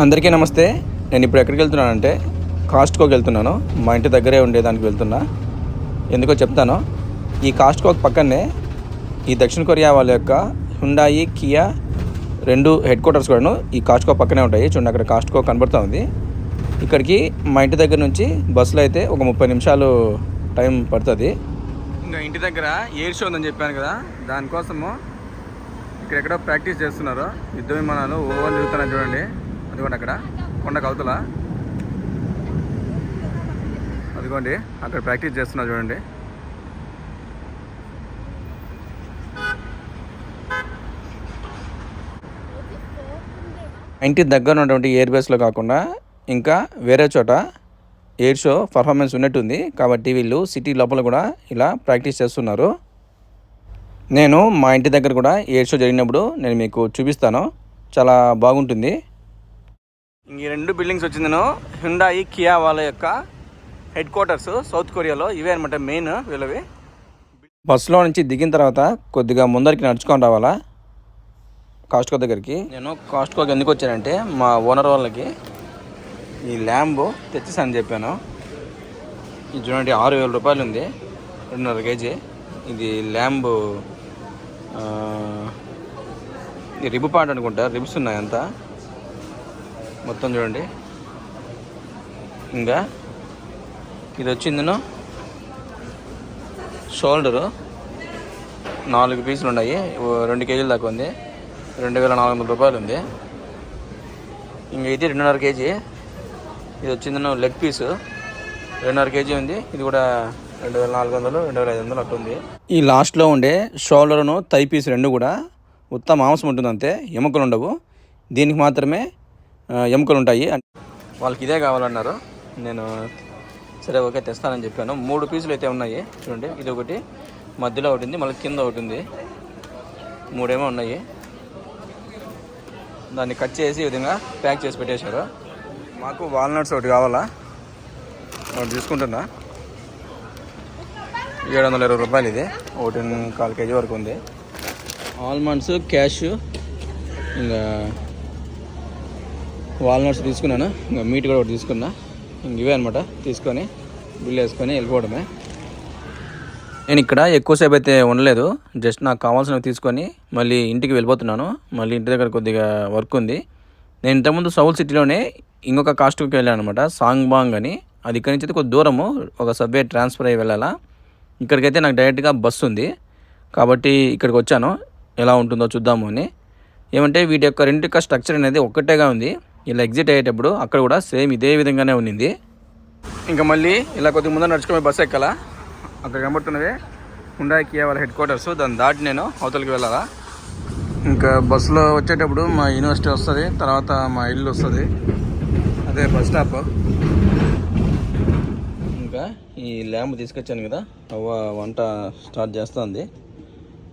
అందరికీ నమస్తే. నేను ఇప్పుడు ఎక్కడికి వెళ్తున్నానంటే కాస్ట్కోకి వెళ్తున్నాను. మా ఇంటి దగ్గరే ఉండేదానికి వెళ్తున్నా. ఎందుకో చెప్తాను. ఈ కాస్ట్కోకి పక్కనే ఈ దక్షిణ కొరియా వాళ్ళ యొక్క హుండాయి కియా రెండు హెడ్ క్వార్టర్స్ కూడాను ఈ కాస్ట్కో పక్కనే ఉంటాయి. చూడండి అక్కడ కాస్ట్కో కనబడుతూ ఉంది ఇక్కడికి మా ఇంటి దగ్గర నుంచి బస్సులో అయితే ఒక ముప్పై నిమిషాలు టైం పడుతుంది. ఇంకా ఇంటి దగ్గర ఎయిర్ షో ఉందని చెప్పాను కదా దానికోసము ఇక్కడెక్కడో ప్రాక్టీస్ చేస్తున్నారు. యుద్ధ విమానాలు ఓవర్ తిరుగుతున్నాయి చూడండి. అదిగోండి అక్కడ. కొండ కవతల అదిగోండి అక్కడ ప్రాక్టీస్ చేస్తున్నా చూడండి. ఇంటి దగ్గర ఉన్నటువంటి ఎయిర్ బేస్లో కాకుండా ఇంకా వేరే చోట ఎయిర్ షో పర్ఫార్మెన్స్ ఉన్నట్టుంది. కాబట్టి వీళ్ళు సిటీ లోపల కూడా ఇలా ప్రాక్టీస్ చేస్తున్నారు. నేను మా ఇంటి దగ్గర కూడా ఎయిర్ షో జరిగినప్పుడు నేను మీకు చూపిస్తాను. చాలా బాగుంటుంది. ఈ రెండు బిల్డింగ్స్ వచ్చిందను హుండాయి కియా వాళ్ళ యొక్క హెడ్ క్వార్టర్స్ సౌత్ కొరియాలో ఇవే అనమాట మెయిన్ వీళ్ళవి. బస్సులో నుంచి దిగిన తర్వాత కొద్దిగా ముందరికి నడుచుకొని రావాలా? కాస్ట్కో దగ్గరికి. నేను కాస్ట్కోకి ఎందుకు వచ్చానంటే మా ఓనర్ వాళ్ళకి ఈ ల్యాంబ్ తెచ్చేసాను చెప్పాను. ఇది చూడండి ఆరు వేల రూపాయలు ఉంది. రెండున్నర కేజీ. ఇది ల్యాంబ్ రిబ్ పార్ట్ అనుకుంటా. రిబ్స్ ఉన్నాయి అంతా. మొత్తం చూడండి. ఇంకా ఇది వచ్చిందిను. షోల్డరు నాలుగు పీసులు ఉన్నాయి. ఓ రెండు కేజీల దాకా ఉంది. రెండు వేల నాలుగు వందల రూపాయలు ఉంది. ఇంక ఇది రెండున్నర కేజీ. ఇది వచ్చింది లెగ్ పీసు. రెండున్నర కేజీ ఉంది. ఇది కూడా రెండు వేల నాలుగు వందలు రెండు వేల ఐదు వందలు అట్లా ఉంది. ఈ లాస్ట్లో ఉండే షోల్డర్ను తై పీస్ రెండు కూడా ఉత్తమ మాంసం ఉంటుంది అంతే ఎముకలు ఉండవు. దీనికి మాత్రమే ఎముకలు ఉంటాయి. వాళ్ళకి ఇదే కావాలన్నారు. నేను సరే ఓకే తెస్తానని చెప్పాను. మూడు పీసులు అయితే ఉన్నాయి. చూడండి ఇది ఒకటి మధ్యలో ఒకటి ఉంది మళ్ళీ కింద ఒకటి ఉంది. మూడేమో ఉన్నాయి. దాన్ని కట్ చేసి ఈ విధంగా ప్యాక్ చేసి పెట్టేశారు. మాకు వాల్నట్స్ ఒకటి కావాలా? ఒకటి తీసుకుంటున్నా. ఏడు వందల ఇరవై రూపాయలు ఇది. ఒకటి కాలు కేజీ వరకు ఉంది. ఆల్మండ్స్ క్యాష్ ఇంకా వాల్నట్స్ తీసుకున్నాను. ఇంకా మీట్ కూడా ఒకటి తీసుకున్నా. ఇంక ఇవే అనమాట తీసుకొని బిల్ వేసుకొని వెళ్ళిపోవడమే. నేను ఇక్కడ ఎక్కువసేపు అయితే ఉండలేదు. జస్ట్ నాకు కావాల్సినవి తీసుకొని మళ్ళీ ఇంటికి వెళ్ళిపోతున్నాను. మళ్ళీ ఇంటి దగ్గర కొద్దిగా వర్క్ ఉంది. నేను ఇంతకుముందు సౌల్ సిటీలోనే ఇంకొక కాస్ట్కి వెళ్ళాను అనమాట సాంగ్ బాంగ్ అని. అది ఇక్కడి నుంచి అయితే కొద్ది దూరము. ఒక సబ్వే ట్రాన్స్ఫర్ అయ్యి వెళ్ళాలా. ఇక్కడికైతే నాకు డైరెక్ట్గా బస్సు ఉంది. కాబట్టి ఇక్కడికి వచ్చాను. ఎలా ఉంటుందో చూద్దాము అని. ఏమంటే వీటి యొక్క రెండు యొక్క స్ట్రక్చర్ అనేది ఒక్కటేగా ఉంది. ఇలా ఎగ్జిట్ అయ్యేటప్పుడు అక్కడ కూడా సేమ్ ఇదే విధంగానే ఉన్నింది. ఇంకా మళ్ళీ ఇలా కొద్దిగా ముందర నడుచుకుని బస్సు ఎక్కాలా? అక్కడ కనబడుతున్నది హుండాయి కియా వాళ్ళ హెడ్ క్వార్టర్స్ దాన్ని దాటి నేను అవతలకి వెళ్ళాలా? ఇంకా బస్సులో వచ్చేటప్పుడు మా యూనివర్సిటీ వస్తుంది తర్వాత మా ఇల్లు వస్తుంది. అదే బస్ స్టాప్ ఇంకా ఈ ల్యాంప్ తీసుకొచ్చాను కదా అవ్వ వంట స్టార్ట్ చేస్తుంది.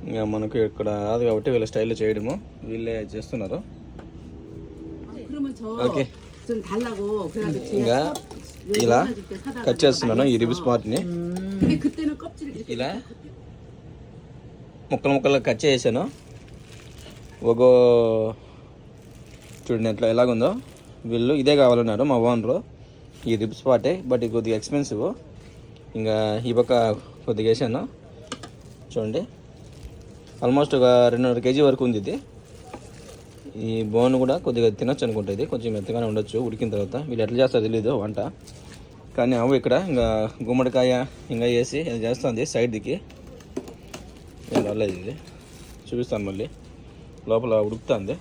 ఇంకా మనకు ఇక్కడ రాదు కాబట్టి వీళ్ళ స్టైల్లో చేయడము. వీళ్ళే చేస్తున్నారు. 그러면 저 ఓకే 좀 달라고 그래가지고 ఇంకా ఇలా కట్ చేస్తున్నాను ఈ రిబ్స్ పార్ట్ని 근데 그때는 껍질 이렇게 ఇలా ముక్కలు ముక్కలు కట్ చేసాను ఒక చూడండి ఎట్లా ఎలాగుందో వీళ్ళు ఇదే కావాలన్నారు మా ఓనరు ఈ రిబ్స్ పాటే బట్ ఇది కొద్దిగా ఎక్స్పెన్సివ్ ఇంకా ఈ పక్క కొద్దిగా వేసాను చూడండి ఆల్మోస్ట్ ఒక రెండున్నర కేజీ వరకు ఉంది ఇది ఈ బోన్ కూడా కొద్దిగా తినొచ్చు అనుకుంటా ఇది. కొంచెం మెత్తగానే ఉండొచ్చు ఉడికిన తర్వాత. వీళ్ళు ఎట్లా చేస్తారో తెలియదు వంట. కానీ అవు ఇక్కడ ఇంకా గుమ్మడికాయ ఇంకా వేసి ఇది చేస్తుంది సైడ్ దిక్కి ఏం రాలేదు ఇది. చూపిస్తాను మళ్ళీ. లోపల ఉడుకుతుంది.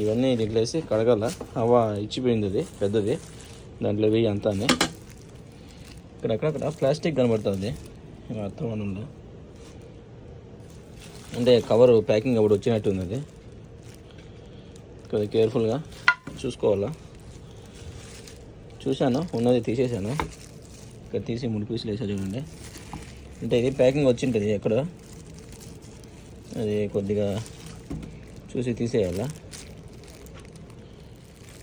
ఇవన్నీ దీంట్లో వేసి కడగాల. అవ్వ ఇచ్చిపోయింది అది పెద్దది. దాంట్లో వెయ్యి అంతా అని ఇక్కడ అక్కడక్కడ ప్లాస్టిక్ కనబడుతుంది. అర్థం అని ఉంది అంటే కవరు ప్యాకింగ్ అప్పుడు వచ్చినట్టుంది అది. కొద్దిగా కేర్ఫుల్గా చూసుకోవాలా? చూశాను? ఉన్నది తీసేసాను ఇక్కడ తీసి మూడు పీసులు వేసా చూడండి. అంటే ఇది ప్యాకింగ్ వచ్చింటుంది ఎక్కడ? అది కొద్దిగా చూసి తీసేయాలా?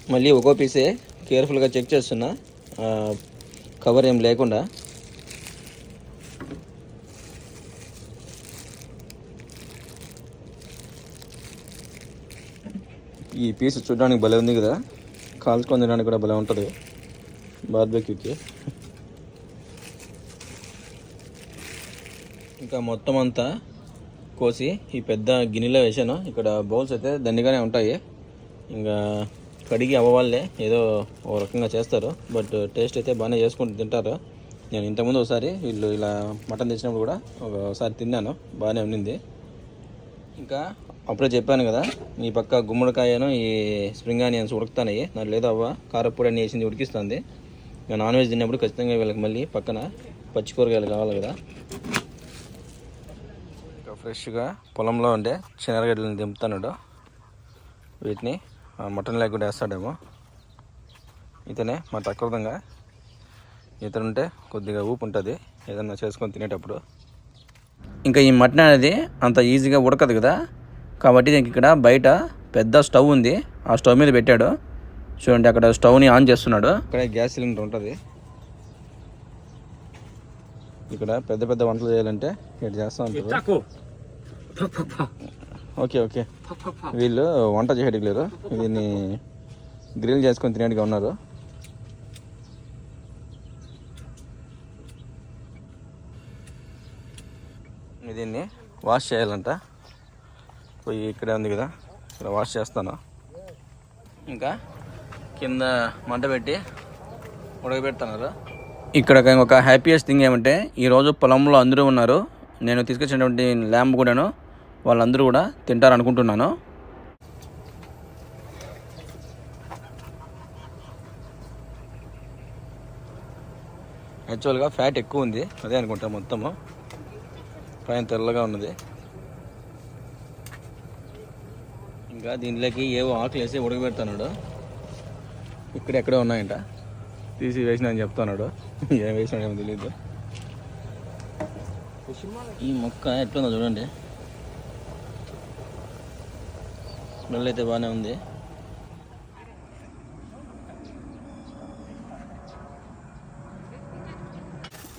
మళ్ళీ ఒక్కో పీసే కేర్ఫుల్గా చెక్ చేస్తున్నా. ఆ, కవర్ ఏం లేకుండా. ఈ పీస్ చూడడానికి భలే ఉంది కదా. కాల్చుకొని తినడానికి కూడా భలే ఉంటుంది. బార్బెక్యూకి ఇంకా మొత్తం అంతా కోసి ఈ పెద్ద గిన్నెలో వేసాను. ఇక్కడ బౌల్స్ అయితే దండిగానే ఉంటాయి. ఇంకా కడిగి అవ్వవాళ్ళే ఏదో ఓ రకంగా చేస్తారు. బట్ టేస్ట్ అయితే బాగానే చేసుకుంటూ తింటారు. నేను ఇంతకుముందు ఒకసారి వీళ్ళు ఇలా మటన్ తెచ్చినప్పుడు కూడా ఒకసారి తిన్నాను. బాగానే ఉండింది. ఇంకా అప్పుడే చెప్పాను కదా ఈ పక్క గుమ్మడికాయను ఈ స్ప్రింగ్ ఆనియన్స్ ఉడుకుతాయి నాకు లేదు అవ్వ కారపొడి అన్నీ వేసింది ఉడికిస్తుంది. నాన్ వెజ్ తిన్నప్పుడు ఖచ్చితంగా వీళ్ళకి మళ్ళీ పక్కన పచ్చి కూరగాయలు కావాలి కదా. ఇంకా ఫ్రెష్గా పొలంలో ఉండే శనగగడ్డలను దింపుతాడు వీటిని మటన్ మటన్ లేకుండా వేస్తాడేమో. ఇతనే మా తక్కువగా ఇతనుంటే కొద్దిగా ఊపు ఉంటుంది ఏదన్నా చేసుకొని తినేటప్పుడు. ఇంకా ఈ మటన్ అనేది అంత ఈజీగా ఉడకదు కదా. కాబట్టి దీనికి ఇక్కడ బయట పెద్ద స్టవ్ ఉంది. ఆ స్టవ్ మీద పెట్టాడు. చూడండి అక్కడ స్టవ్ని ఆన్ చేస్తున్నాడు. ఇక్కడ గ్యాస్ సిలిండర్ ఉంటుంది. ఇక్కడ పెద్ద పెద్ద వంటలు చేయాలంటే ఇక్కడ చేస్తా ఉంటుంది ఓకే ఓకే. వీళ్ళు వంట చేయడానికి లేరు. దీన్ని గ్రిల్ చేసుకొని తినేటిగా ఉన్నారు. దీన్ని వాష్ చేయాలంట. పోయి ఇక్కడే ఉంది కదా. ఇక్కడ వాష్ చేస్తాను. ఇంకా కింద మంట పెట్టి ఉడకబెడుతున్నారు. ఇక్కడ ఒక హ్యాపీయెస్ట్ థింగ్ ఏమంటే ఈరోజు పొలంలో అందరూ ఉన్నారు. నేను తీసుకొచ్చినటువంటి ల్యాంబ్ కూడాను వాళ్ళందరూ కూడా తింటారు అనుకుంటున్నాను యాక్చువల్గా ఫ్యాట్ ఎక్కువ ఉంది. అదే అనుకుంటా మొత్తము. పైన తెల్లగా ఉన్నది. ఇంకా దీంట్లోకి ఏవో ఆకులు వేసి ఉడకబెడుతున్నాడు ఇక్కడ ఎక్కడో ఉన్నాయంట. తీసి వేసిన అని చెప్తున్నాడు ఏం వేసినాడేమో తెలియదు ఈ మొక్క ఎట్లుందో చూడండి. స్మెల్ అయితే బాగానే ఉంది.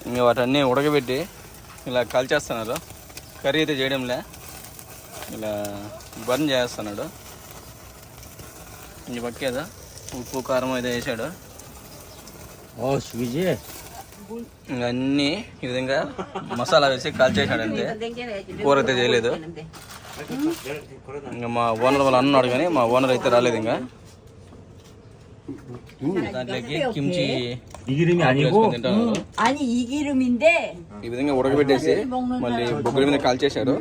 ఇంకా వాటన్నీ ఉడకబెట్టి ఇలా కాల్చేస్తున్నారు. కర్రీ అయితే చేయడంలే. ఇలా బర్న్ చేస్తున్నాడు. ఇంక పక్కేదా ఉప్పు కారం ఏదో వేసాడు. ఓ స్విజే. అన్నీ ఈ విధంగా మసాలా వేసి కాల్చేసాడంతే కూర అయితే చేయలేదు. ఇంకా మా ఓనర్ వాళ్ళు అన్నాడు కానీ మా ఓనర్ అయితే రాలేదు ఇంకా. దాంట్లోకి కిమ్చి 이 기름이 아니고 వేసుకొని తింటున్నారు 아니 이 기름인데 ఈ విధంగా ఉడకబెట్టేసి మళ్ళీ బొగ్గుల మీద కాల్చేశారు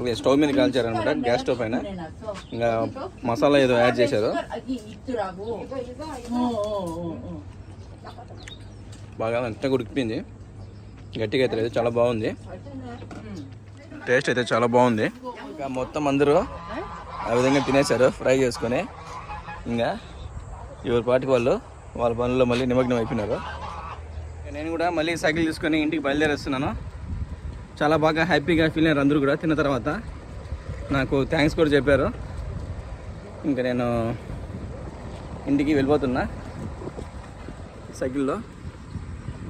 ఇది స్టవ్ మీద కాల్చారు అనమాట గ్యాస్ స్టవ్ పైన 해놨어. ఇంకా మసాలా ఏదో యాడ్ చేశారు 숟가락이 있더라고. 어, 어, 어, 어. బాగా మెత్తగా ఉడికిపోయింది గట్టిగా అయితే లేదు చాలా బాగుంది టేస్ట్ అయితే చాలా బాగుంది ఇంకా మొత్తం అందరూ ఆ విధంగా తినేశారు ఫ్రై చేసుకొని ఇంకా ఎవరి పాటికి వాళ్ళు వాళ్ళ పనుల్లో మళ్ళీ నిమగ్నం అయిపోయినారు. నేను కూడా మళ్ళీ సైకిల్ తీసుకొని ఇంటికి బయలుదేరేస్తున్నాను. చాలా బాగా హ్యాపీగా ఫీల్ అయ్యారు అందరూ కూడా తిన్న తర్వాత. నాకు థ్యాంక్స్ కూడా చెప్పారు. ఇంకా నేను ఇంటికి వెళ్ళిపోతున్నా సైకిల్లో.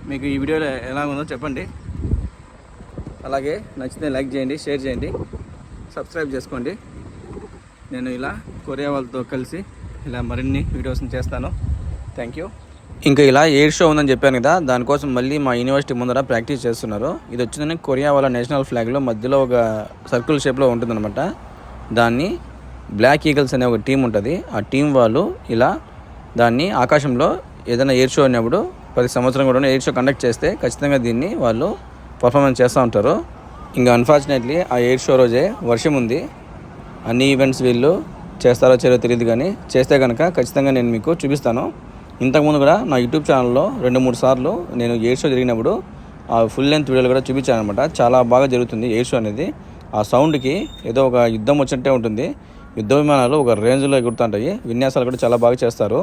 మీకు ఈ వీడియోలో ఎలా ఉందో చెప్పండి. అలాగే నచ్చితే లైక్ చేయండి షేర్ చేయండి సబ్స్క్రైబ్ చేసుకోండి. నేను ఇలా కొరియా వాళ్ళతో కలిసి ఇలా మరిన్ని వీడియోస్ని చేస్తాను. థ్యాంక్ యూ ఇంకా ఇలా ఎయిర్ షో ఉందని చెప్పాను కదా దానికోసం మళ్ళీ మా యూనివర్సిటీ ముందర ప్రాక్టీస్ చేస్తున్నారు. ఇది వచ్చిందని కొరియా వాళ్ళ నేషనల్ ఫ్లాగ్లో మధ్యలో ఒక సర్కిల్ షేప్లో ఉంటుందన్నమాట. దాన్ని బ్లాక్ ఈగల్స్ అనే ఒక టీం ఉంటుంది. ఆ టీం వాళ్ళు ఇలా దాన్ని ఆకాశంలో ఏదైనా ఎయిర్ షో అయినప్పుడు ప్రతి సంవత్సరం కూడా ఎయిర్ షో కండక్ట్ చేస్తే ఖచ్చితంగా దీన్ని వాళ్ళు పర్ఫార్మెన్స్ చేస్తూ ఉంటారు. ఇంకా అన్ఫార్చునేట్లీ ఆ ఎయిర్ షో రోజే వర్షం ఉంది. అన్ని ఈవెంట్స్ వీళ్ళు చేస్తారో చేయరో తెలియదు కానీ చేస్తే కనుక ఖచ్చితంగా నేను మీకు చూపిస్తాను. ఇంతకుముందు కూడా నా యూట్యూబ్ ఛానల్లో రెండు మూడు సార్లు నేను ఎయిర్ షో జరిగినప్పుడు ఆ ఫుల్ లెంత్ వీడియోలు కూడా చూపించాను అనమాట చాలా బాగా జరుగుతుంది ఎయిర్ షో అనేది. ఆ సౌండ్కి ఏదో ఒక యుద్ధం వచ్చినట్టే ఉంటుంది. యుద్ధ విమానాలు ఒక రేంజ్లో ఎగురుతుంటాయి. విన్యాసాలు కూడా చాలా బాగా చేస్తారు.